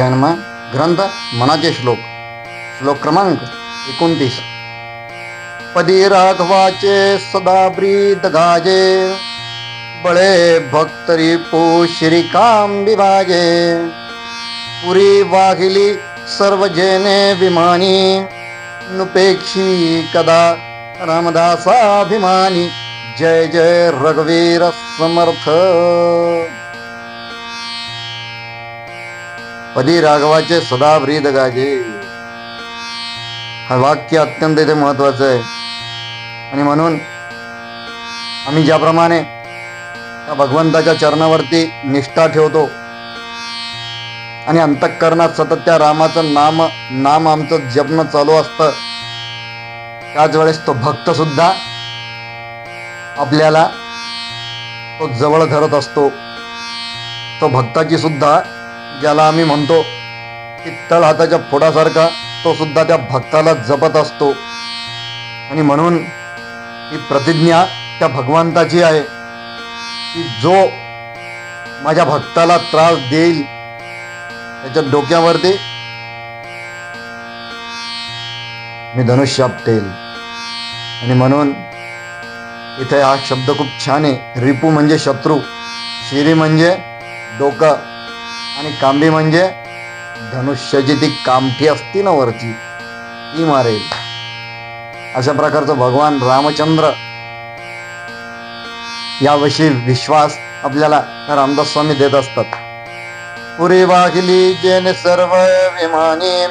जन्म ग्रंथ मनाचे श्लोक. श्लोक क्रमांक एकोणतीस. पदी राघवाचे सदा ब्रीद गाजे बळे भक्तरी पो श्रीकाम विभागे. पुरी वाघिली सर्व जेने विमानी नुपेक्षी कदा रामदासाभिमानी जय जय रघुवीर समर्थ. पदी राघवाचे सदा ब्रीद गाजे. हा वाक्य अत्यंत इथे महत्वाचं आहे. आणि म्हणून आम्ही ज्याप्रमाणे त्या भगवंताच्या चरणावरती निष्ठा ठेवतो आणि अंतःकरणात सतत त्या रामाचं नाम नाम आमचं जपणं चालू असतं त्याच वेळेस तो भक्त सुद्धा आपल्याला तो जवळ धरत असतो. तो भक्ताची सुद्धा ज्याला आम्ही म्हणतो की तळ हाताच्या फोडासारखा तो सुद्धा त्या भक्ताला जपत असतो. आणि म्हणून ही प्रतिज्ञा त्या भगवंताची आहे की जो माझ्या भक्ताला त्रास देईल त्याच्या डोक्यावरती मी धनुष्य आपटेल आणि म्हणून इथे हा शब्द खूप छान आहे. रिपू म्हणजे शत्रू शिरी म्हणजे डोकं. आणि कांबी म्हणजे धनुष्याची ती कामठी असती ना वरची ती मारेल. अशा प्रकारचं भगवान रामचंद्र याविषयी विश्वास आपल्याला रामदास स्वामी देत असतात. पुरी वाहिली जेने सर्व विमानी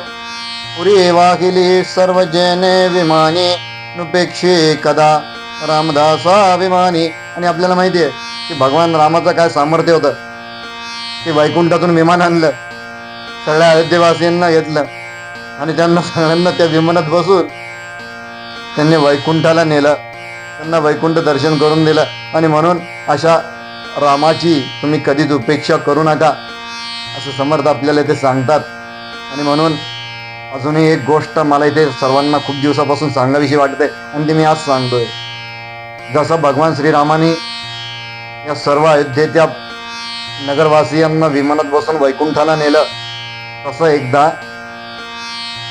पुरी वाहिली सर्व जेने विमानी नुपेक्षी कदा रामदासाभिमानी आणि आपल्याला माहिती आहे की भगवान रामाचं काय सामर्थ्य होतं? ते वैकुंठातून विमान आणलं. सगळ्या अयोध्येवासियांना घेतलं. आणि त्यांना सगळ्यांना त्या विमानात बसून त्यांनी वैकुंठाला नेलं. त्यांना वैकुंठ दर्शन करून दिलं. आणि म्हणून अशा रामाची तुम्ही कधीच उपेक्षा करू नका. असं समर्थ आपल्याला इथे सांगतात. आणि म्हणून अजूनही एक गोष्ट मला इथे सर्वांना खूप दिवसापासून सांगावीशी वाटते. आणि ती मी आज सांगतोय. जसं भगवान श्रीरामाने या सर्व अयोध्येच्या नगरवासियांना विमानात बसून वैकुंठाला नेलं. तसं एकदा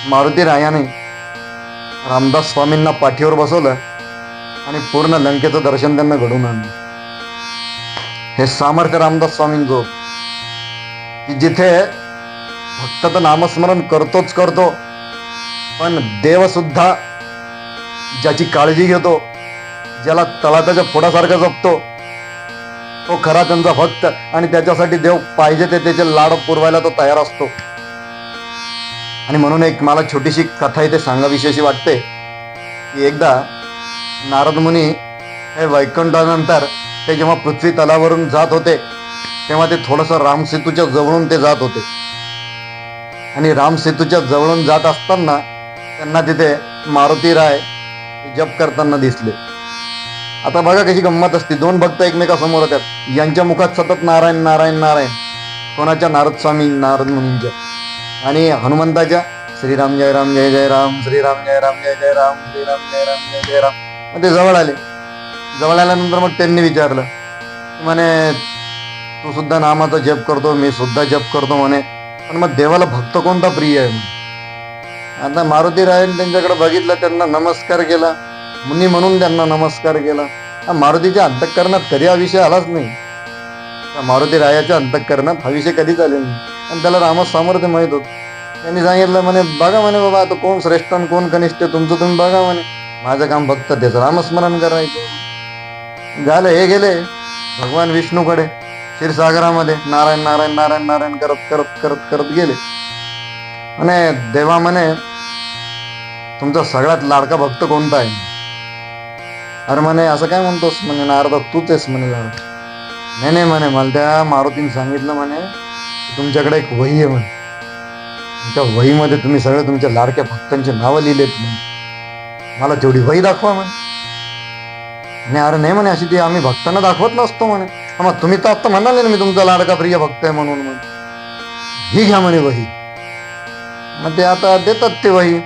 मारुती रायाने रामदास स्वामींना पाठीवर बसवलं आणि पूर्ण लंकेचं दर्शन त्यांना घडून आणलं. हे सामर्थ्य रामदास स्वामींचं की जिथे भक्त तर नामस्मरण करतोच करतो पण देव सुद्धा ज्याची काळजी घेतो ज्याला तळाताच्या फोडासारखं जपतो तो खरा त्यांचा भक्त आणि त्याच्यासाठी देव पाहिजे ते त्याचे लाड पुरवायला तो तयार असतो. आणि म्हणून एक मला छोटीशी कथा इथे सांगाविषयी वाटते. की एकदा नारद मुनी हे वैकुंठानंतर ते जेव्हा पृथ्वी तलावरून जात होते तेव्हा ते थोडंसं रामसेतूच्या जवळून ते जात होते. आणि रामसेतूच्या जवळून जात असताना त्यांना तिथे मारुती राय जप करताना दिसले. आता बघा कशी गंमत असते. दोन भक्त एकमेकासमोर होत्यात यांच्या मुखात सतत नारायण नारायण नारायण. कोणाच्या? नारद स्वामी नारद मुनींच्या. आणि हनुमंताच्या? श्रीराम जय राम जय जय राम. श्रीराम जय राम जय जय राम. श्रीराम जय राम जय जय राम. मग ते जवळ आले. जवळ आल्यानंतर मग त्यांनी विचारलं. म्हणे तू सुद्धा नामाचा जप करतो मी सुद्धा जप करतो म्हणे. पण मग देवाला भक्त कोणता प्रिय आहे? आता मारुती रायन त्यांच्याकडे बघितलं त्यांना नमस्कार केला. मुनी म्हणून त्यांना नमस्कार केला. हा मारुतीच्या अंतःकरणात कधी हा विषय आलाच नाही. मारुती रायाच्या अंतःकरणात हा विषय कधीच आले नाही. आणि त्याला रामच सामर्थ्य माहीत होत. त्यांनी सांगितलं म्हणे बघा म्हणे बाबा आता कोण श्रेष्ठ आणि कोण कनिष्ठ तुमचं तुम्ही बघा म्हणे. माझं काम फक्त त्याचं रामस्मरण करायचं. झालं हे गेले. भगवान विष्णूकडे क्षीरसागरामध्ये नारायण नारायण नारायण नारायण करत करत करत करत गेले. म्हणे देवा म्हणे तुमचा सगळ्यात लाडका भक्त कोणता आहे? अरे म्हणे असं काय म्हणतोस म्हणे नारदा तूच आहेस म्हणे. नाही नाही म्हणे मला त्या मारुतीने सांगितलं म्हणे तुमच्याकडे एक वही आहे म्हणे. त्या वहीमध्ये तुम्ही सगळे तुमच्या लाडक्या भक्तांचे नावं लिहिलेत म्हणे. मला तेवढी वही दाखवा म्हणे. नाही अरे नाही म्हणे अशी ती आम्ही भक्तांना दाखवत नसतो म्हणे. मग तुम्ही तर आत्ता म्हणाले ना मी तुमचा लाडका प्रिय भक्त आहे म्हणून म्हणे. ही घ्या म्हणे वही. मग ते आता देतात ते वही.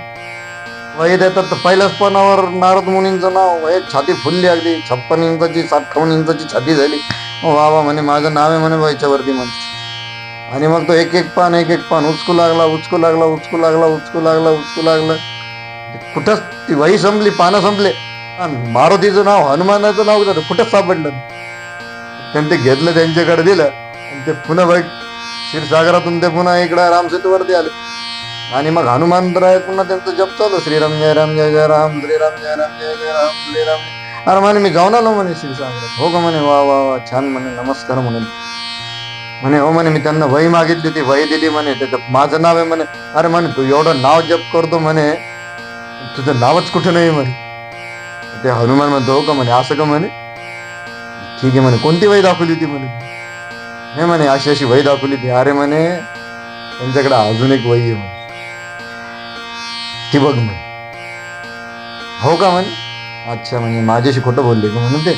वही देतात तर पहिल्याच पानावर नारद मुनींचं नाव हे छाती फुलली अगदी. छप्पन इंचाची साठवण इंचाची छाती झाली. वा वा म्हणे माझं नाव आहे म्हणे वहीच्यावरती म्हणे. आणि मग तो एक एक पान एक एक पान उचकू लागला उचकू लागला उचकू लागला उचकू लागला उचकू लागला. कुठंच ती वही संपली पानं संपले. आणि मारुतीचं नाव हनुमानाचं नाव कुठं कुठंच सापडलं त्यांनी ते घेतलं त्यांच्याकडे दिलं. आणि ते पुन्हा बघ क्षीरसागरातून ते पुन्हा इकडं रामसेतूवरती आले. आणि मग हनुमान राय पुन्हा त्यांचं जप चालू श्रीराम जय राम जय जय राम श्रीराम जय राम जय जय राम श्रीराम अरे म्हणे मी जाऊन आलो म्हणे क्षीरसागरात हो का म्हणे वा वा वा छान म्हणे नमस्कार म्हणे. म्हणे हो म्हणे मी त्यांना वही मागितली ती वही दिली म्हणे त्याचं माझं नाव आहे म्हणे. अरे म्हणे तू एवढं नाव जप करतो म्हणे तुझं नावच कुठे नाही म्हणे. ते हनुमान म्हणतो हो का म्हणे असं का म्हणे. ठीक आहे म्हणे कोणती वही दाखवली होती म्हणे? नाही म्हणे अशी अशी वही दाखवली होती. अरे म्हणे त्यांच्याकडे अजून एक वही आहे म्हणे. ती बघ म्हणे. हो का म्हणे? अच्छा म्हणजे माझ्याशी खोटं बोलले का म्हणून ते?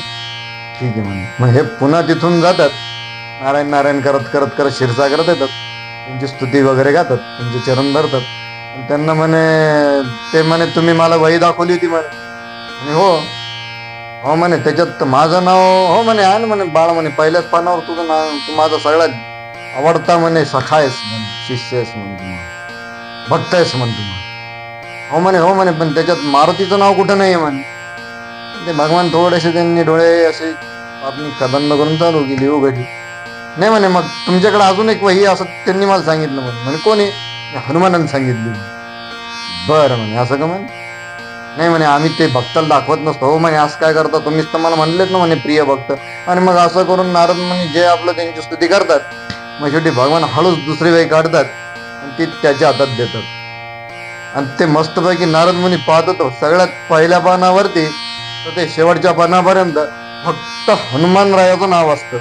ठीक आहे म्हणे. मग हे पुन्हा तिथून जातात. नारायण नारायण करत करत करत शिरसागरात येतात. त्यांची स्तुती वगैरे गातात. त्यांचे चरण धरतात. त्यांना म्हणे ते म्हणे तुम्ही मला वही दाखवली होती म्हणे. म्हणे हो. हो म्हणे त्याच्यात तर माझं नाव हो म्हणे आहे ना म्हणे बाळ म्हणे पहिल्याच पानावर तुझं नाव तू माझा सगळ्यात आवडता म्हणे सखा आहेस म्हणे शिष्य आहेस म्हणे भक्त आहेस म्हणे म्हणे. हो म्हणे हो म्हणे पण त्याच्यात मारुतीचं नाव कुठं नाही आहे म्हणे. ते भगवान थोडेसे त्यांनी डोळे असे आपली कदंब करून चालू केली उघडली नाही म्हणे मग तुमच्याकडे अजून एक वही असं त्यांनी मला सांगितलं म्हणे. म्हणे कोणी हनुमानानं सांगितली. बरं म्हणे असं का म्हणे? नाही म्हणे आम्ही ते भक्ताला दाखवत नसतो. हो म्हणे असं काय करता? तुम्हीच तर मला म्हणलेत ना म्हणे प्रिय भक्त. आणि मग असं करून नारद म्हणे जे आपलं त्यांची स्तुती करतात मग शेवटी भगवान हळूच दुसरी वेळी काढतात आणि ती त्याच्या हातात देतात. आणि ते मस्तपैकी नारद मुनी पाहत होतो. सगळ्यात पहिल्या पानावरती तर ते शेवटच्या पानापर्यंत फक्त हनुमान रायाचं नाव असतं.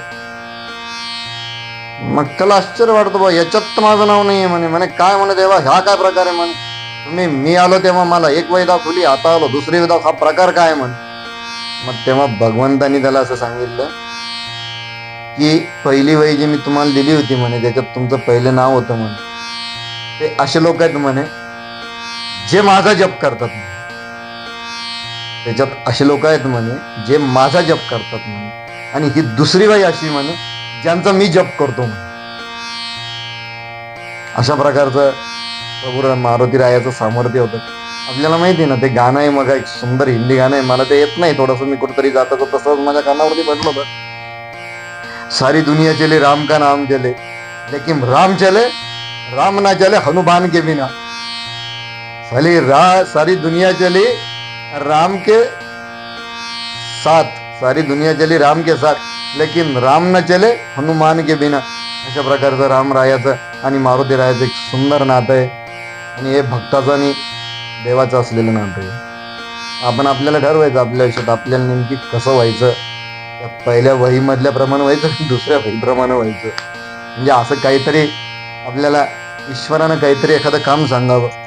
मग त्याला आश्चर्य वाटतं बा याच्यात तर माझं नाव नाहीये म्हणे. म्हणे काय म्हणे देवा ह्या काय प्रकार आहे म्हणे? तुम्ही मी आलो तेव्हा मला एक वैदा खुली आता आलो दुसरी वैदा हा प्रकार काय आहे म्हणे? मग तेव्हा भगवंतानी त्याला असं सांगितलं की पहिली वही जी मी तुम्हाला दिली होती म्हणे त्याच्यात तुमचं पहिलं नाव होतं म्हणे ते असे लोक आहेत म्हणे जे माझा जप करतात म्हणे. त्याच्यात असे लोक आहेत म्हणे जे माझा जप करतात म्हणे. आणि ही दुसरी बाई अशी म्हणे ज्यांचा मी जप करतो म्हणे. अशा प्रकारचं प्रभू मारुती रायाचं सामर्थ्य होतं. आपल्याला माहिती आहे ना ते गाणं आहे मग एक सुंदर हिंदी गाणं आहे. मला ते येत नाही थोडस मी कुठेतरी जात होतो तसंच माझ्या कानावरती पडलं होतं. सारी दुनिया चले राम का नाम चले. लेकिन राम चले राम ना चले हनुमान के बिना. साली रा सारी दुनिया चली राम के साथ सारी दुनिया चली राम के साथ लेकिन राम न चले हनुमान के बिना. अशा प्रकारचं राम रायाचं आणि मारुती रायाचं एक सुंदर नातं आहे. आणि हे भक्ताचं आणि देवाचं असलेलं नातं आहे. आपण आपल्याला ठरवायचं आपल्या आयुष्यात आपल्याला नेमकी कसं व्हायचं? पहिल्या वहीमधल्या प्रमाणे व्हायचं दुसऱ्या वहीप्रमाणे व्हायचं? म्हणजे असं काहीतरी आपल्याला ईश्वरानं काहीतरी एखादं काम सांगावं.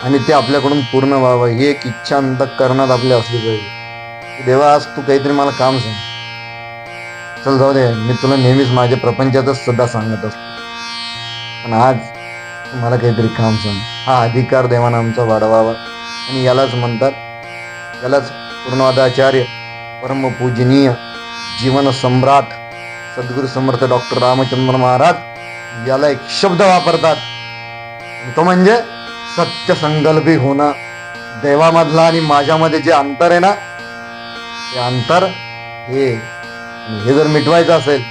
आणि ते आपल्याकडून पूर्ण व्हावं ही एक इच्छा अंतकरणात आपल्या असली पाहिजे. देवा आज तू काहीतरी मला काम सांग. चल जाऊ दे. मी तुला नेहमीच माझ्या प्रपंचातच सुद्धा सांगत असतो. पण आज मला काहीतरी काम सांग. हा अधिकार देवानं आमचा वाढवावा. आणि यालाच म्हणतात यालाच पूर्णवादाचार्य परमपूजनीय जीवन सम्राट सद्गुरू समर्थ डॉक्टर रामचंद्र महाराज याला एक शब्द वापरतात. तो म्हणजे सत्य संकल्पी होणं देवामधला आणि माझ्यामध्ये जे अंतर आहे ना ते अंतर हे हे जर मिटवायचं असेल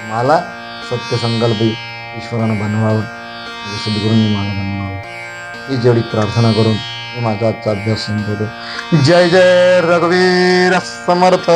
मला सत्य संकल्पी ईश्वरानं बनवावं सद्गुरूंनी मला बनवावं. ही जेवढी प्रार्थना करून मी माझा आजचा अभ्यास संपवतो. जय जय रघुवीर समर्थ!